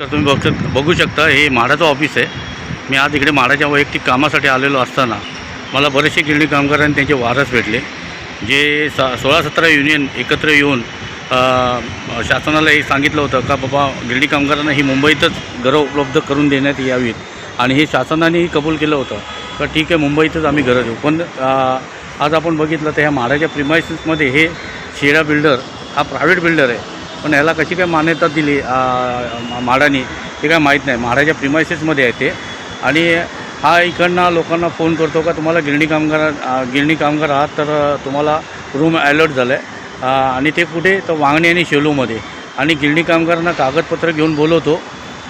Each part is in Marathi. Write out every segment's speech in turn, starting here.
तर तुम्ही बघ शक बघू शकता हे म्हाडाचं ऑफिस आहे. मी आज इकडे म्हाडाच्या वैयक्तिक कामासाठी आलेलो असताना मला बरेचसे गिरणी कामगारांनी त्यांचे वारस भेटले. जे स सोळा सतरा युनियन एकत्र येऊन शासनाला हे सांगितलं होतं का बाबा गिरणी कामगारांना ही मुंबईतच घरं उपलब्ध करून देण्यात यावीत. आणि हे शासनानेही कबूल केलं होतं. का ठीक आहे मुंबईतच आम्ही घरं देऊ. पण आज आपण बघितलं तर ह्या म्हाडाच्या प्रिमायसिसमध्ये हे शेरा बिल्डर हा प्रायव्हेट बिल्डर आहे. पण ह्याला कशी काय मान्यता दिली म्हाडाने ते हे काय माहीत नाही. म्हाडाच्या प्रिमायसेसमध्ये आहे ते. आणि हा इकडनं लोकांना फोन करतो का तुम्हाला गिरणी कामगार गिरणी कामगार आहात तर तुम्हाला रूम अलर्ट झालं आहे आणि ते कुठे? तर वांगणी आणि शेलूमध्ये आणि गिरणी कामगारांना कागदपत्र घेऊन बोलवतो.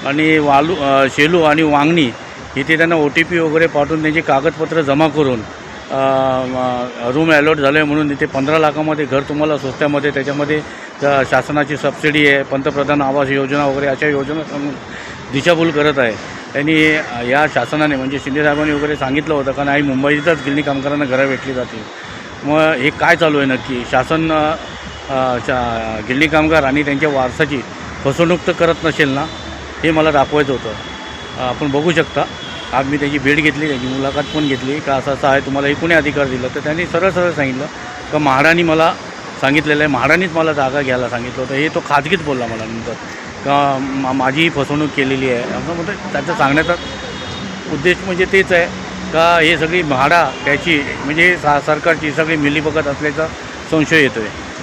आणि वालू शेलू आणि वांगणी इथे त्यांना ओ टी पी वगैरे पाठवून त्यांची कागदपत्र जमा करून रूम अलॉट झालं आहे म्हणून इथे पंधरा लाखामध्ये घर तुम्हाला स्वस्त्यामध्ये त्याच्यामध्ये त्या शासनाची सबसिडी आहे पंतप्रधान आवास योजना वगैरे अशा योजना सांगून दिशाभूल करत आहे. त्यांनी या शासनाने म्हणजे शिंदेसाहेबांनी वगैरे सांगितलं होतं का नाही मुंबईतच गिरणी कामगारांना घरं भेटली जातील. मग हे काय चालू आहे नक्की? शासन शा गिरणी कामगार आणि त्यांच्या वारसाची फसवणूक तर करत नसेल ना? हे मला दाखवायचं होतं. आपण बघू शकता. आज मी त्याची भेट घेतली त्याची मुलाखत पण घेतली. का असं असं आहे तुम्हाला कोणी अधिकार दिला. तर त्यांनी सरळ सरळ सांगितलं का महाराणी मला सांगितलेलं आहे. म्हाडानीच मला जागा घ्यायला सांगितलं होतं. हे तो खाजगीत बोलला मला नंतर. का मा माझी फसवणूक केलेली आहे. असं म्हणजे त्याचं सांगण्याचा उद्देश म्हणजे तेच आहे. का हे सगळी म्हाडा त्याची म्हणजे सा सरकारची सगळी मिलीभगत असल्याचा संशय येतो आहे